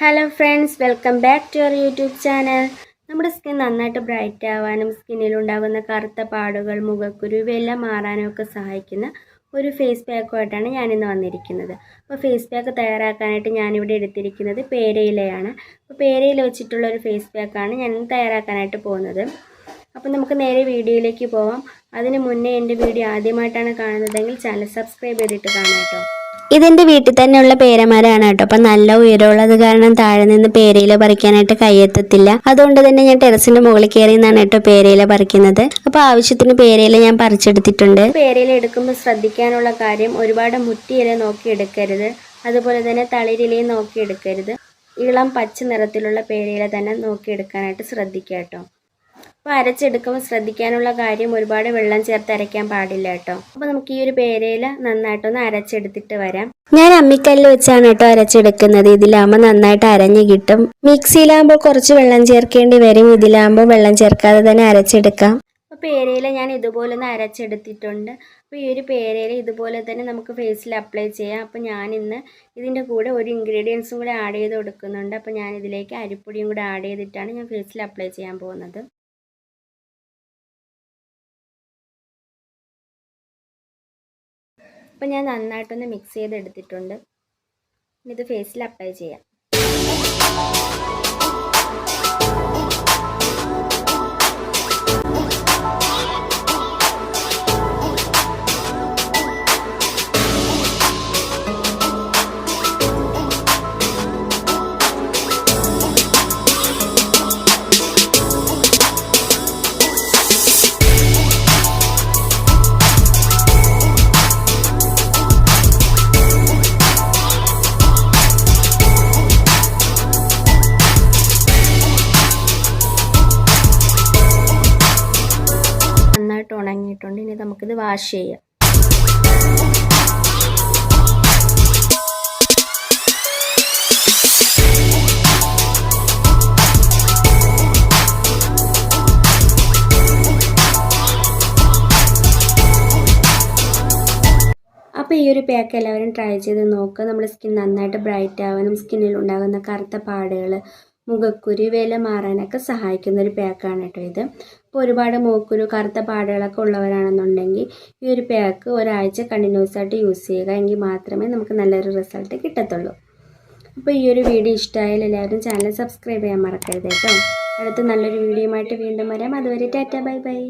Hello friends welcome back to our YouTube channel നമ്മുടെ skin നന്നായിട്ട് bright ആവാനും സ്കിന്നിൽ ഉണ്ടാകുന്ന കറുത്ത പാടുകൾ മുഖക്കുരു ഇവയെല്ലാം മാറാനും ഒക്കെ സഹായിക്കുന്ന ഒരു ഫേസ് പാക്കുമായിട്ടാണ് ഞാനിന്ന് വന്നിരിക്കുന്നത്. അപ്പോൾ ഫേസ് പാക്ക് തയ്യാറാക്കാനായിട്ട് ഞാനിവിടെ എടുത്തിരിക്കുന്നത് പേരയിലയാണ്. അപ്പോൾ പേരയില വെച്ചിട്ടുള്ള ഒരു ഫേസ് പാക്കാണ് ഞാൻ തയ്യാറാക്കാനായിട്ട് പോകുന്നത്. അപ്പോൾ നമുക്ക് നേരെ വീഡിയോയിലേക്ക് പോവാം. അതിന് മുന്നേ എന്റെ വീഡിയോ ആദ്യമായിട്ടാണ് കാണുന്നതെങ്കിൽ ചാനൽ സബ്സ്ക്രൈബ് ചെയ്തിട്ട് കാണാം കേട്ടോ. ഇതെന്റെ വീട്ടിൽ തന്നെയുള്ള പേരമരമാണ് കേട്ടോ. അപ്പം നല്ല ഉയരമുള്ളത് കാരണം താഴെ നിന്ന് പേരയില പറിക്കാനായിട്ട് കയ്യെത്തത്തില്ല. അതുകൊണ്ട് തന്നെ ഞാൻ ടെറസിന്റെ മുകളിൽ കയറി നിന്നാണ് കേട്ടോ പേരയില പറിക്കുന്നത്. അപ്പോൾ ആവശ്യത്തിന് പേരയില ഞാൻ പറിച്ചെടുത്തിട്ടുണ്ട്. പേരയില എടുക്കുമ്പോൾ ശ്രദ്ധിക്കാനുള്ള കാര്യം ഒരുപാട് മുറ്റിയില നോക്കി എടുക്കരുത്. അതുപോലെ തന്നെ തളിരിലയും നോക്കി എടുക്കരുത്. ഇളം പച്ച നിറത്തിലുള്ള പേരയില തന്നെ നോക്കി എടുക്കാനായിട്ട് ശ്രദ്ധിക്കുക കേട്ടോ. അപ്പോൾ അരച്ചെടുക്കുമ്പോൾ ശ്രദ്ധിക്കാനുള്ള കാര്യം ഒരുപാട് വെള്ളം ചേർത്ത് അരയ്ക്കാൻ പാടില്ല കേട്ടോ. അപ്പോൾ നമുക്ക് ഈ ഒരു പേരയില നന്നായിട്ടൊന്ന് അരച്ചെടുത്തിട്ട് വരാം. ഞാൻ അമ്മിക്കല്ല് വെച്ചാണ് കേട്ടോ അരച്ചെടുക്കുന്നത്. ഇതിലാകുമ്പോൾ നന്നായിട്ട് അരഞ്ഞു കിട്ടും. മിക്സിയിലാകുമ്പോൾ കുറച്ച് വെള്ളം ചേർക്കേണ്ടി വരും. ഇതിലാകുമ്പോൾ വെള്ളം ചേർക്കാതെ തന്നെ അരച്ചെടുക്കാം. അപ്പോൾ പേരയില ഞാൻ ഇതുപോലെ ഒന്ന് അരച്ചെടുത്തിട്ടുണ്ട്. അപ്പോൾ ഈ ഒരു പേരയില ഇതുപോലെ തന്നെ നമുക്ക് ഫേസിൽ അപ്ലൈ ചെയ്യാം. അപ്പോൾ ഞാൻ ഇന്ന് ഇതിന്റെ കൂടെ ഒരു ഇൻഗ്രീഡിയൻസും കൂടെ ആഡ് ചെയ്ത് കൊടുക്കുന്നുണ്ട്. അപ്പോൾ ഞാൻ ഇതിലേക്ക് അരിപ്പൊടിയും കൂടെ ആഡ് ചെയ്തിട്ടാണ് ഞാൻ ഫേസിൽ അപ്ലൈ ചെയ്യാൻ പോകുന്നത്. അപ്പം ഞാൻ നന്നായിട്ടൊന്ന് മിക്സ് ചെയ്തെടുത്തിട്ടുണ്ട്. ഇത് ഫേസിൽ അപ്ലൈ ചെയ്യാം. ഉണങ്ങിയിട്ടുണ്ട് ഇനി നമുക്കിത് വാഷ് ചെയ്യാം. അപ്പോൾ ഈ ഒരു പാക്ക് എല്ലാവരും ട്രൈ ചെയ്ത് നോക്കുക നമ്മുടെ സ്കിൻ നന്നായിട്ട് ബ്രൈറ്റ് ആവാനും സ്കിന്നിൽ ഉണ്ടാകുന്ന കറുത്ത പാടുകൾ മുഖക്കുരു വില മാറാനൊക്കെ സഹായിക്കുന്ന ഒരു പാക്കാണ് കേട്ടോ ഇത്. ഇപ്പോൾ ഒരുപാട് മൂക്കുരു കറുത്ത പാടുകളൊക്കെ ഉള്ളവരാണെന്നുണ്ടെങ്കിൽ ഈ ഒരു പാക്ക് ഒരാഴ്ച കണ്ടിന്യൂസ് ആയിട്ട് യൂസ് ചെയ്യുക എങ്കിൽ മാത്രമേ നമുക്ക് നല്ലൊരു റിസൾട്ട് കിട്ടത്തുള്ളൂ. അപ്പോൾ ഈ ഒരു വീഡിയോ ഇഷ്ടമായാലും എല്ലാവരും ചാനൽ സബ്സ്ക്രൈബ് ചെയ്യാൻ മറക്കരുത് കേട്ടോ. അടുത്ത നല്ലൊരു വീഡിയോ ആയിട്ട് വീണ്ടും വരാം. അതുവരെ ടാറ്റ ബൈ ബൈ.